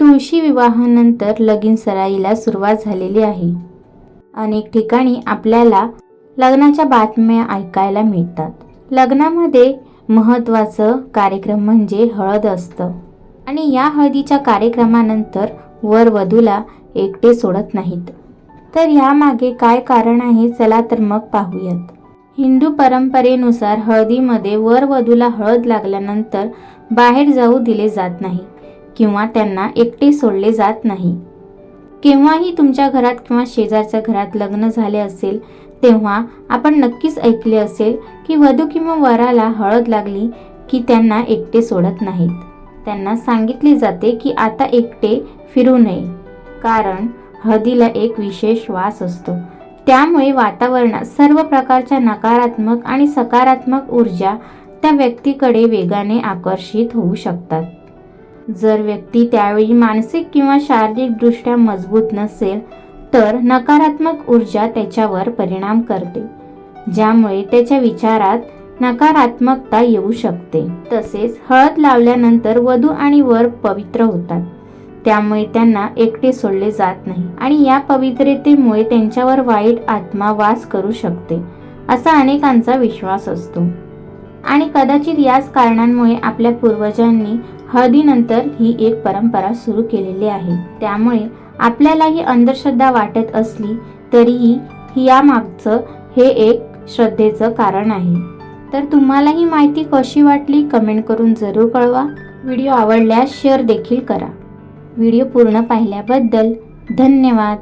तुळशी विवाहानंतर लगीन सराईला सुरुवात झालेली आहे. अनेक ठिकाणी आपल्याला लग्नाच्या बातम्या ऐकायला मिळतात. लग्नामध्ये महत्त्वाचं कार्यक्रम म्हणजे हळद असतं. आणि या हळदीच्या कार्यक्रमानंतर वर वधूला एकटे सोडत नाहीत. तर यामागे काय कारण आहे चला तर मग पाहूयात. हिंदू परंपरेनुसार हळदीमध्ये वर वधूला हळद लागल्यानंतर बाहेर जाऊ दिले जात नाही. किंवा त्यांना एकटे सोडले जात नाही. केव्हाही तुमच्या घरात किंवा शेजारच्या घरात लग्न झाले असेल तेव्हा आपण नक्कीच ऐकले असेल की वधू किंवा वराला हळद लागली की त्यांना एकटे सोडत नाहीत. त्यांना सांगितले जाते की आता एकटे फिरू नये कारण हळदीला एक विशेष वास असतो. त्यामुळे वातावरणात सर्व प्रकारच्या नकारात्मक आणि सकारात्मक ऊर्जा त्या व्यक्तीकडे वेगाने आकर्षित होऊ शकतात. जर व्यक्ती त्यावेळी मानसिक किंवा शारीरिकदृष्ट्या मजबूत नसेल तर नकारात्मक ऊर्जा त्याच्यावर परिणाम करते ज्यामुळे त्याच्या विचारात नकारात्मकता येऊ शकते. तसेच हळद लावल्यानंतर वधू आणि वर पवित्र होतात. त्यामुळे त्यांना एकटे सोडले जात नाही आणि या पवित्रतेमुळे त्यांच्यावर वाईट आत्मा वास करू शकते असा अनेकांचा विश्वास असतो. आणि कदाचित याच कारणांमुळे आपल्या पूर्वजांनी हळदीनंतर ही एक परंपरा सुरू केलेली आहे. त्यामुळे आपल्याला ही अंधश्रद्धा वाटत असली तरीही यामागचं हे एक श्रद्धेचं कारण आहे. तर तुम्हाला ही माहिती कशी वाटली कमेंट करून जरूर कळवा. व्हिडिओ आवडल्यास शेअर देखील करा. व्हिडिओ पूर्ण पाहिल्याबद्दल धन्यवाद.